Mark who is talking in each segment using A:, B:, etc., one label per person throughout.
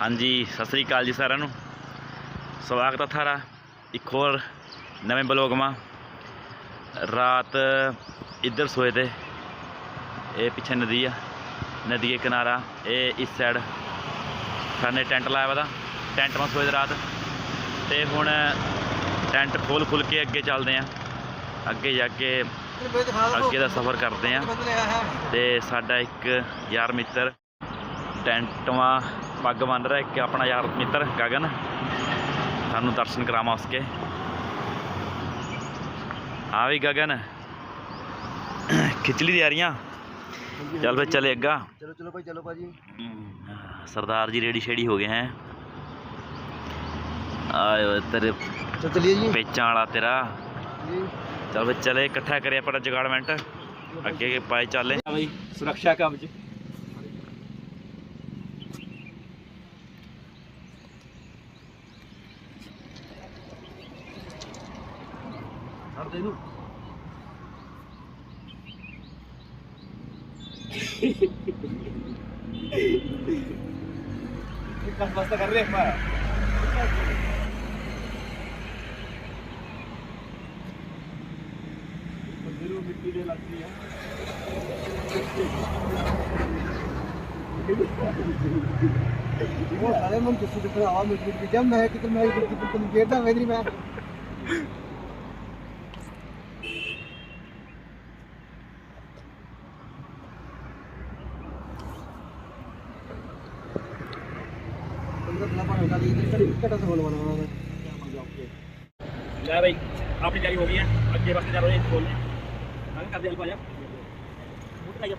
A: ਹਾਂਜੀ, ਸਤਿ ਸ੍ਰੀ ਅਕਾਲ ਜੀ ਸਾਰਿਆਂ ਨੂੰ। ਸਵਾਗਤ ਹੈ ਤੁਹਾਡਾ ਇੱਕ ਹੋਰ ਨਵੇਂ ਬਲੌਗ ਮਾ ਰਾਤ ਇੱਧਰ ਸੋਏ ਤੇ, ਇਹ ਪਿੱਛੇ ਨਦੀ ਆ, ਨਦੀ ਦੇ ਕਿਨਾਰਾ, ਇਹ ਇਸ ਸਾਈਡ ਸਾਨੇ ਟੈਂਟ ਲਾਇਆ ਵਾ ਦਾ ਟੈਂਟ ਮਾ ਸੋਏ ਤੇ ਰਾਤ। ਤੇ ਹੁਣ ਟੈਂਟ ਖੋਲ ਖੁੱਲ ਕੇ ਅੱਗੇ ਚੱਲਦੇ ਆ। ਅੱਗੇ ਜਾ ਕੇ ਅੱਗੇ ਦਾ ਸਫ਼ਰ ਕਰਦੇ ਆ। ਤੇ ਸਾਡਾ ਇੱਕ ਯਾਰ ਮਿੱਤਰ ਟੈਂਟਵਾ ਪੱਗ ਬਣ ਰਿਹਾ ਇੱਕ ਆਪਣਾ ਯਾਰ ਮਿੱਤਰ ਗਗਨ। ਸਾਨੂੰ ਦਰਸ਼ਨ ਕਰਾਵਾ ਉਸਕੇ। ਹਾਂ ਵੀ ਗਗਨ। ਖਿੱਚ ਲਈ ਤਿਆਰੀਆਂ ਚੱਲ ਫੇ ਚਲੇ ਅੱਗਾ।
B: ਚਲੋ ਚਲੋ ਭਾਈ ਚਲੋ ਭਾਜੀ।
A: ਸਰਦਾਰ ਜੀ ਰੇੜੀ ਸ਼ੇੜੀ ਹੋ ਗਏ ਹੈ। ਆਏ ਤੇਰੇ
B: ਚਲ ਚਲੀਏ ਜੀ।
A: ਪੇਚਾਂ ਵਾਲਾ ਤੇਰਾ। ਚੱਲ ਫੇ ਚਲੇ ਇਕੱਠਾ ਕਰਿਆ ਆਪਣਾ ਜਗਾੜਮੈਂਟ। ਅੱਗੇ ਪਾਏ ਚੱਲੇ।
B: ਬਾਈ ਸੁਰੱਖਿਆ ਕਬਜ ਚ ਦੇ ਨੂੰ। ਇਹ ਕੰਮ ਬਸਤਾ ਕਰ ਰਹੇ ਆਪਾਂ। ਦਿਲੋਂ ਮਿੱਟੀ ਦੇ ਲੱਗਦੀ ਹੈ ਉਹ ਸਾਰੇ ਮਨ ਕਿਸੇ ਦੇ ਮਿੱਟੀ ਮਿੱਟੀ ਜਮ ਮੈਂ ਕਿਤੇ ਮੈਂ ਕਿਤੇ ਤੈਨੂੰ ਗੇੜਦਾ ਵੇਦਰੀ ਮੈਂ।
A: ਲੈ ਬਈ, ਆਪਣੀ ਤਿਆਰੀ ਹੋ ਗਈ ਹੈ। ਅੱਗੇ ਵਾਸਤੇ ਜਾ ਰਹੇ ਬੋਲਨੇ ਹਾਂ। ਕਰਦੇ ਅਲਪਾ ਜਾ ਮੁੱਟ ਕਾਇਆ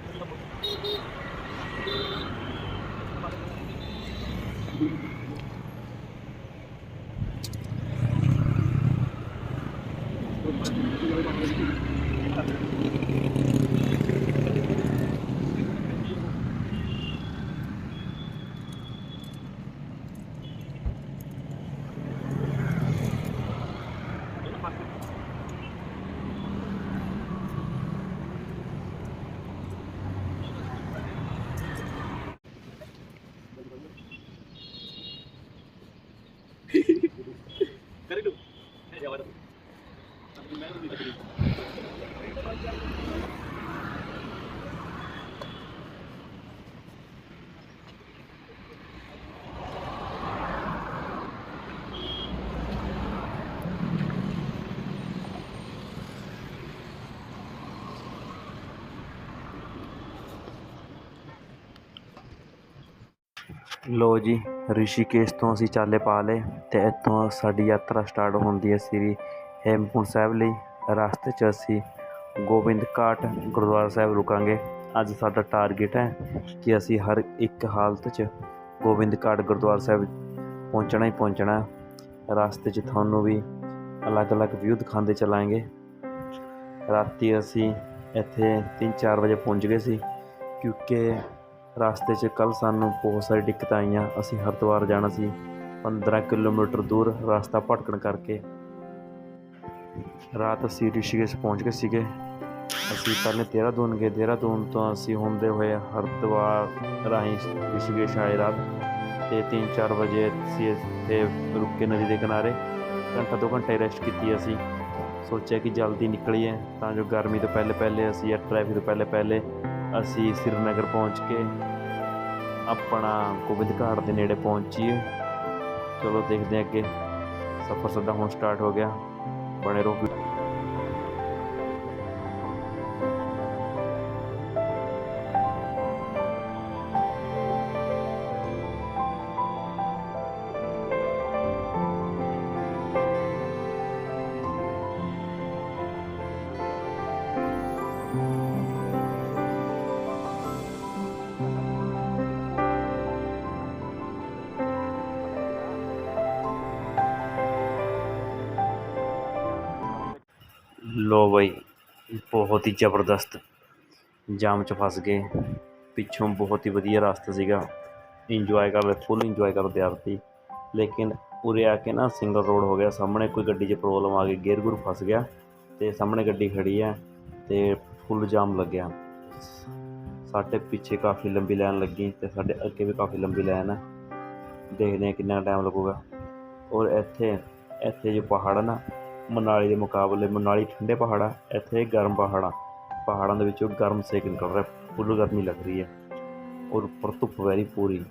A: ਕਰ ਲੂ ਇਹ ਜਾਵਾ ਆਪਣੀ ਮਿਹਨਤ ਦੀ ਤਕਰੀਬ
C: ਲੋ ਜੀ, ਰਿਸ਼ੀਕੇਸ਼ ਤੋਂ ਅਸੀਂ ਚਾਲੇ ਪਾ ਲਏ ਤੇ ਇੱਥੋਂ ਸਾਡੀ ਯਾਤਰਾ ਸਟਾਰਟ ਹੁੰਦੀ ਹੈ ਸ੍ਰੀ ਹੇਮਕੁੰਟ ਸਾਹਿਬ ਲਈ। ਰਸਤੇ 'ਚ ਅਸੀਂ ਗੋਬਿੰਦ ਘਾਟ ਗੁਰਦੁਆਰਾ ਸਾਹਿਬ ਰੁਕਾਂਗੇ। ਅੱਜ ਸਾਡਾ ਟਾਰਗੇਟ ਹੈ ਕਿ ਅਸੀਂ ਹਰ ਇੱਕ ਹਾਲਤ 'ਚ ਗੋਬਿੰਦ ਘਾਟ ਗੁਰਦੁਆਰਾ ਸਾਹਿਬ ਪਹੁੰਚਣਾ ਹੀ ਪਹੁੰਚਣਾ ਰਸਤੇ 'ਚ ਤੁਹਾਨੂੰ ਵੀ ਅਲੱਗ-ਅਲੱਗ ਵਿਊ ਦਿਖਾਉਂਦੇ ਚਲਾਂਗੇ। ਰਾਤੀ ਅਸੀਂ ਇੱਥੇ 3-4 ਵਜੇ ਪਹੁੰਚ ਗਏ ਸੀ, ਕਿਉਂਕਿ ਰਸਤੇ 'ਚ ਕੱਲ ਸਾਨੂੰ ਬਹੁਤ ਸਾਰੀ ਦਿੱਕਤਾਂ ਆਈਆਂ। ਅਸੀਂ ਹਰਿਦੁਆਰ ਜਾਣਾ ਸੀ। 15 ਕਿਲੋਮੀਟਰ ਦੂਰ ਰਸਤਾ ਭਟਕਣ ਕਰਕੇ। ਰਾਤ ਅਸੀਂ ਰਿਸ਼ੀਕੇਸ਼ ਪਹੁੰਚ ਗਏ ਸੀਗੇ। ਅਸੀਂ ਪਹਿਲੇ ਦੇਹਰਾਦੂਨ ਗਏ। ਦੇਹਰਾਦੂਨ ਤੋਂ ਅਸੀਂ ਹੁੰਦੇ ਹੋਏ ਹਰਿਦੁਆਰ ਰਾਹੀਂ ਰਿਸ਼ੀਕੇਸ਼ ਆਏ ਰਾਤ। ਤੇ 3-4 ਵਜੇ ਅਸੀਂ ਇੱਥੇ ਰੁੱਕੇ ਨਦੀ ਦੇ ਕਿਨਾਰੇ। ਘੰਟਾ ਦੋ ਘੰਟੇ ਰੈਸਟ ਕੀਤੀ ਅਸੀਂ। ਸੋਚਿਆ ਕਿ ਜਲਦੀ ਨਿਕਲੀਏ ਤਾਂ ਜੋ ਗਰਮੀ ਤੋਂ ਪਹਿਲੇ ਪਹਿਲੇ ਅਸੀਂ ਜਾਂ ਟ੍ਰੈਫਿਕ ਤੋਂ ਪਹਿਲੇ ਪਹਿਲੇ ਅਸੀਂ ਸ੍ਰੀਨਗਰ ਪਹੁੰਚ ਕੇ ਆਪਣਾ ਗੋਬਿੰਦ ਘਾਟ ਦੇ ਨੇੜੇ ਪਹੁੰਚੀਏ। ਚਲੋ ਦੇਖਦੇ ਹਾਂ ਅੱਗੇ। ਸਫ਼ਰ ਸਾਡਾ ਹੁਣ ਸਟਾਰਟ ਹੋ ਗਿਆ। ਬਣੇ ਰਹੋ। ਵੀ- ਲੋ ਬਈ ਬਹੁਤ ਹੀ ਜ਼ਬਰਦਸਤ ਜਾਮ 'ਚ ਫਸ ਗਏ ਪਿੱਛੋਂ ਬਹੁਤ ਹੀ ਵਧੀਆ ਰਸਤਾ ਸੀਗਾ ਇੰਜੋਏ ਕਰ ਰਹੇ ਫੁੱਲ ਇੰਜੋਏ ਕਰਦੇ ਆ ਰਹੀ ਲੇਕਿਨ ਉਰੇ ਆ ਕੇ ਨਾ ਸਿੰਗਲ ਰੋਡ ਹੋ ਗਿਆ ਸਾਹਮਣੇ ਕੋਈ ਗੱਡੀ 'ਚ ਪ੍ਰੋਬਲਮ ਆ ਗਈ ਗੇਅਰ ਗੁਰ ਫਸ ਗਿਆ ਤੇ ਸਾਹਮਣੇ ਗੱਡੀ ਖੜੀ ਹੈ ਤੇ ਫੁੱਲ ਜਾਮ ਲੱਗਿਆ ਸਾਡੇ ਪਿੱਛੇ ਕਾਫੀ ਲੰਬੀ ਲਾਈਨ ਲੱਗੀ ਤੇ ਸਾਡੇ ਅੱਗੇ ਵੀ ਕਾਫੀ ਲੰਬੀ ਲਾਈਨ ਹੈ ਦੇਖਦੇ ਹਾਂ ਕਿੰਨਾ ਟਾਈਮ ਲੱਗੂਗਾ ਔਰ ਇੱਥੇ ਇੱਥੇ ਜੋ ਪਹਾੜ ਆ ਨਾ ਮਨਾਲੀ ਦੇ ਮੁਕਾਬਲੇ ਮਨਾਲੀ ਠੰਡੇ ਪਹਾੜ ਆ ਇੱਥੇ ਗਰਮ ਪਹਾੜ ਆ ਪਹਾੜਾਂ ਦੇ ਵਿੱਚੋਂ ਗਰਮ ਸੇਕ ਨਿਕਲ ਰਿਹਾ, ਫੁੱਲ ਗਰਮੀ ਲੱਗ ਰਹੀ ਹੈ ਔਰ ਉੱਪਰ ਧੁੱਪ ਵੈਰੀ ਪੂਰੀ।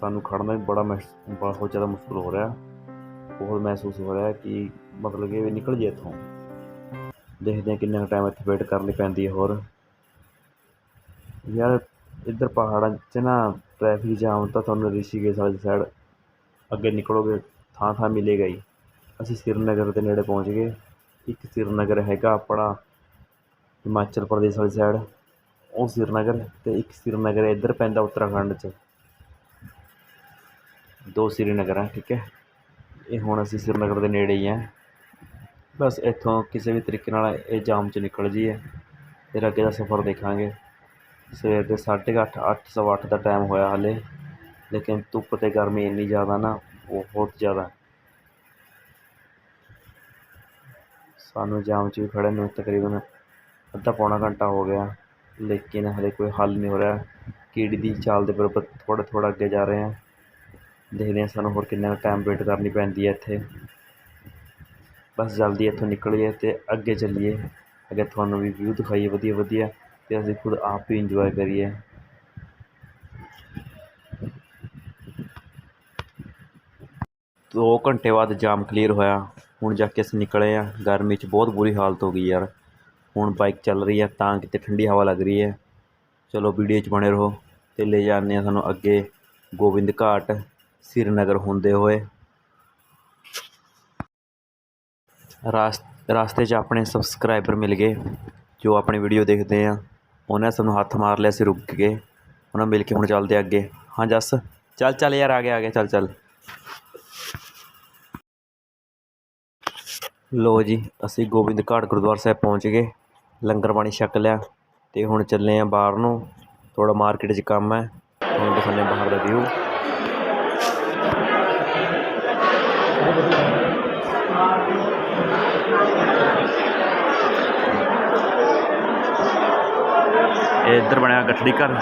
C: ਸਾਨੂੰ ਖੜਨਾ ਵੀ ਬੜਾ ਮਹਿਸ- ਬਹੁਤ ਜ਼ਿਆਦਾ ਮੁਸ਼ਕਲ ਹੋ ਰਿਹਾ। ਬਹੁਤ ਮਹਿਸੂਸ ਹੋ ਰਿਹਾ ਕਿ ਮਤਲਬ ਕਿ ਨਿਕਲ ਜੇ ਇੱਥੋਂ। ਦੇਖਦੇ ਹਾਂ ਕਿੰਨਾ ਟਾਈਮ ਇੱਥੇ ਵੇਟ ਕਰਨੀ ਪੈਂਦੀ ਹੈ ਹੋਰ। ਯਾਰ, ਇੱਧਰ ਪਹਾੜਾਂ 'ਚ ਨਾ ਟ੍ਰੈਫਿਕ ਜਾਮ ਤਾਂ ਤੁਹਾਨੂੰ ਰਿਸ਼ੀਕੇਸ਼ ਵਾਲੀ ਸਾਈਡ ਅੱਗੇ ਨਿਕਲੋਗੇ ਥਾਂ ਥਾਂ ਮਿਲੇਗਾ ਹੀ। ਅਸੀਂ ਸ੍ਰੀਨਗਰ ਦੇ ਨੇੜੇ ਪਹੁੰਚ ਗਏ। ਇੱਕ ਸ੍ਰੀਨਗਰ ਹੈਗਾ ਆਪਣਾ ਹਿਮਾਚਲ ਪ੍ਰਦੇਸ਼ ਵਾਲੀ ਸਾਈਡ ਉਹ ਸ੍ਰੀਨਗਰ ਅਤੇ ਇੱਕ ਸ੍ਰੀਨਗਰ ਇੱਧਰ ਪੈਂਦਾ ਉੱਤਰਾਖੰਡ 'ਚ। ਦੋ ਸ੍ਰੀਨਗਰ ਆ ਠੀਕ ਹੈ? ਇਹ ਹੁਣ ਅਸੀਂ ਸ੍ਰੀਨਗਰ ਦੇ ਨੇੜੇ ਹੀ ਹਾਂ ਬਸ ਇੱਥੋਂ ਕਿਸੇ ਵੀ ਤਰੀਕੇ ਨਾਲ ਇਹ ਜਾਮ 'ਚ ਨਿਕਲ ਜਾਈਏ। ਫਿਰ ਅੱਗੇ ਦਾ ਸਫ਼ਰ ਦੇਖਾਂਗੇ। ਸਵੇਰ ਦੇ ਸਾਢੇ ਕੁ ਅੱਠ ਅੱਠ ਸਵਾ ਅੱਠ ਦਾ ਟਾਈਮ ਹੋਇਆ ਹਾਲੇ। ਲੇਕਿਨ ਧੁੱਪ ਅਤੇ ਗਰਮੀ ਇੰਨੀ ਜ਼ਿਆਦਾ ਨਾ, ਬਹੁਤ ਜ਼ਿਆਦਾ। ਸਾਨੂੰ ਜਾਮ 'ਚ ਵੀ ਖੜ੍ਹੇ ਨੂੰ ਤਕਰੀਬਨ ਅੱਧਾ ਪੌਣਾ ਘੰਟਾ ਹੋ ਗਿਆ। ਲੇਕਿਨ ਹਲੇ ਕੋਈ ਹੱਲ ਨਹੀਂ ਹੋ ਰਿਹਾ। ਕੀੜੀ ਦੀ ਚਾਲ ਦੇ ਬਰਾਬਰ ਥੋੜ੍ਹਾ ਥੋੜ੍ਹਾ ਅੱਗੇ ਜਾ ਰਹੇ ਹਾਂ। ਦੇਖਦੇ ਹਾਂ ਸਾਨੂੰ ਹੋਰ ਕਿੰਨਾ ਕੁ ਟਾਈਮ ਵੇਟ ਕਰਨੀ ਪੈਂਦੀ ਹੈ ਇੱਥੇ। ਬਸ ਜਲਦੀ ਇੱਥੋਂ ਨਿਕਲੀਏ ਅਤੇ ਅੱਗੇ ਚੱਲੀਏ। ਅੱਗੇ ਤੁਹਾਨੂੰ ਵੀ ਵਿਊ ਦਿਖਾਈਏ ਵਧੀਆ ਵਧੀਆ ਅਤੇ ਅਸੀਂ ਖੁਦ ਆਪ ਵੀ ਇੰਜੋਏ ਕਰੀਏ। ਦੋ ਘੰਟੇ ਬਾਅਦ ਜਾਮ ਕਲੀਅਰ ਹੋਇਆ। ਹੁਣ ਜਾ ਕੇ ਅਸੀਂ ਨਿਕਲੇ ਹਾਂ ਗਰਮੀ 'ਚ ਬਹੁਤ ਬੁਰੀ ਹਾਲਤ ਹੋ ਗਈ ਯਾਰ। ਹੁਣ ਬਾਈਕ ਚੱਲ ਰਹੀ ਹੈ ਤਾਂ ਕਿਤੇ ਠੰਡੀ ਹਵਾ ਲੱਗ ਰਹੀ ਹੈ ਚਲੋ ਵੀਡੀਓ 'ਚ ਬਣੇ ਰਹੋ ਅਤੇ ਲੈ ਜਾਂਦੇ ਹਾਂ ਸਾਨੂੰ ਅੱਗੇ ਗੋਬਿੰਦ ਘਾਟ, ਸ੍ਰੀਨਗਰ ਹੁੰਦੇ ਹੋਏ। ਰਾਸ, ਰਸਤੇ 'ਚ ਆਪਣੇ ਸਬਸਕ੍ਰਾਈਬਰ ਮਿਲ ਗਏ, ਜੋ ਆਪਣੀ ਵੀਡੀਓ ਦੇਖਦੇ ਆ। ਉਹਨੇ ਸਾਨੂੰ ਹੱਥ ਮਾਰ ਲਿਆ ਸੀ ਰੁਕ ਕੇ। ਉਹਨਾਂ ਮਿਲ ਕੇ ਹੁਣ ਚੱਲਦੇ ਅੱਗੇ। ਹਾਂ ਜੱਸ, ਚੱਲ ਚੱਲ ਯਾਰ, ਆ ਗਿਆ ਆ ਗਿਆ ਚੱਲ ਚੱਲ। ਲੋ ਜੀ, ਅਸੀਂ ਗੋਬਿੰਦ ਘਾਟ ਗੁਰਦੁਆਰਾ ਸਾਹਿਬ ਪਹੁੰਚ ਗਏ। ਲੰਗਰ ਪਾਣੀ ਛਕ ਲਿਆ ਤੇ ਹੁਣ ਚੱਲੇ ਆ ਬਾਹਰ ਨੂੰ। ਥੋੜਾ ਮਾਰਕੀਟ 'ਚ ਕੰਮ ਹੈ। ਹੁਣ ਦਿਖਾਉਂਦੇ ਬਾਹਰ ਦਾ ਵਿਊ
A: ਇੱਧਰ ਬਣਿਆ ਗੱਠੜੀ ਘਰ।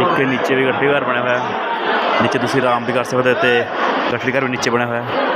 A: ਇੱਕ ਨੀਚੇ ਵੀ ਗੱਠੜੀ ਘਰ ਬਣਿਆ ਹੋਇਆ। ਨੀਚੇ ਤੁਸੀਂ ਆਰਾਮ ਵੀ ਕਰ ਸਕਦੇ ਹੋ ਤੇ ਗੱਠੜੀ ਘਰ ਵੀ ਨੀਚੇ ਬਣਿਆ ਹੋਇਆ।